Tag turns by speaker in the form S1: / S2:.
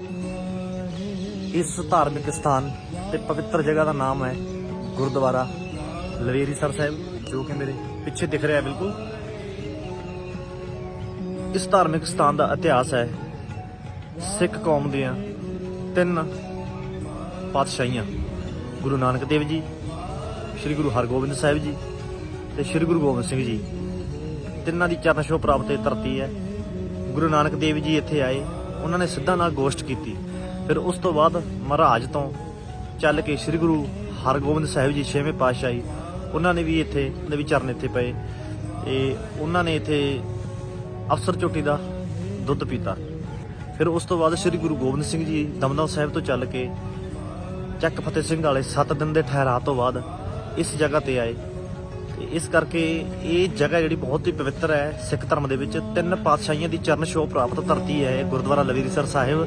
S1: ਇਸ ਧਾਰਮਿਕ ਸਥਾਨ ਤੇ ਪਵਿੱਤਰ ਜਗ੍ਹਾ ਦਾ ਨਾਮ ਹੈ ਗੁਰਦੁਆਰਾ ਲਵੇਰੀਸਰ ਸਾਹਿਬ, ਜੋ ਕਿ ਮੇਰੇ ਪਿੱਛੇ ਦਿਖ ਰਿਹਾ ਬਿਲਕੁਲ। ਇਸ ਧਾਰਮਿਕ ਸਥਾਨ ਦਾ ਇਤਿਹਾਸ ਹੈ ਸਿੱਖ ਕੌਮ ਦੀਆਂ ਤਿੰਨ ਪਾਤਸ਼ਾਹੀਆਂ, ਗੁਰੂ ਨਾਨਕ ਦੇਵ ਜੀ, ਸ੍ਰੀ ਗੁਰੂ ਹਰਗੋਬਿੰਦ ਸਾਹਿਬ ਜੀ ਤੇ ਸ੍ਰੀ ਗੁਰੂ ਗੋਬਿੰਦ ਸਿੰਘ ਜੀ। ਤਿੰਨਾਂ ਦੀ ਚਰਨ ਛੋਹ ਪ੍ਰਾਪਤ ਇਹ ਧਰਤੀ ਹੈ। ਗੁਰੂ ਨਾਨਕ ਦੇਵ ਜੀ ਇੱਥੇ ਆਏ। ਉਹਨਾਂ ਨੇ ਸਿੱਧਾ ਨਾਲ ਗੋਸ਼ਟ ਕੀਤੀ। ਫਿਰ ਉਸ ਤੋਂ ਬਾਅਦ ਮਹਾਰਾਜ ਤੋਂ ਚੱਲ ਕੇ ਸ੍ਰੀ ਗੁਰੂ ਹਰਗੋਬਿੰਦ ਸਾਹਿਬ ਜੀ ਛੇਵੇਂ ਪਾਤਸ਼ਾਹੀ, ਉਹਨਾਂ ਨੇ ਵੀ ਇੱਥੇ ਉਹਨਾਂ ਦੇ ਵੀ ਚਰਨ ਇੱਥੇ ਪਏ। ਤੇ ਉਹਨਾਂ ਨੇ ਇੱਥੇ ਅਫਸਰ ਚੋਟੀ ਦਾ ਦੁੱਧ ਪੀਤਾ। ਫਿਰ ਉਸ ਤੋਂ ਬਾਅਦ ਸ੍ਰੀ ਗੁਰੂ ਗੋਬਿੰਦ ਸਿੰਘ ਜੀ ਦਮਦਮਾ ਸਾਹਿਬ ਤੋਂ ਚੱਲ ਕੇ ਚੱਕ ਫਤਿਹ ਸਿੰਘ ਵਾਲੇ 7 ਦਿਨ ਦੇ ਠਹਿਰਾ ਤੋਂ ਬਾਅਦ ਇਸ ਜਗ੍ਹਾ ਤੇ ਆਏ। ਇਸ ਕਰਕੇ ਇਹ ਜਗ੍ਹਾ ਜਿਹੜੀ ਬਹੁਤ ਹੀ ਪਵਿੱਤਰ ਹੈ ਸਿੱਖ ਧਰਮ ਦੇ ਵਿੱਚ, ਤਿੰਨ ਪਾਤਸ਼ਾਹੀਆਂ ਦੀ ਚਰਨ ਛੋਹ ਪ੍ਰਾਪਤ ਧਰਤੀ ਹੈ ਗੁਰਦੁਆਰਾ ਲਵੇਰੀਸਰ ਸਾਹਿਬ।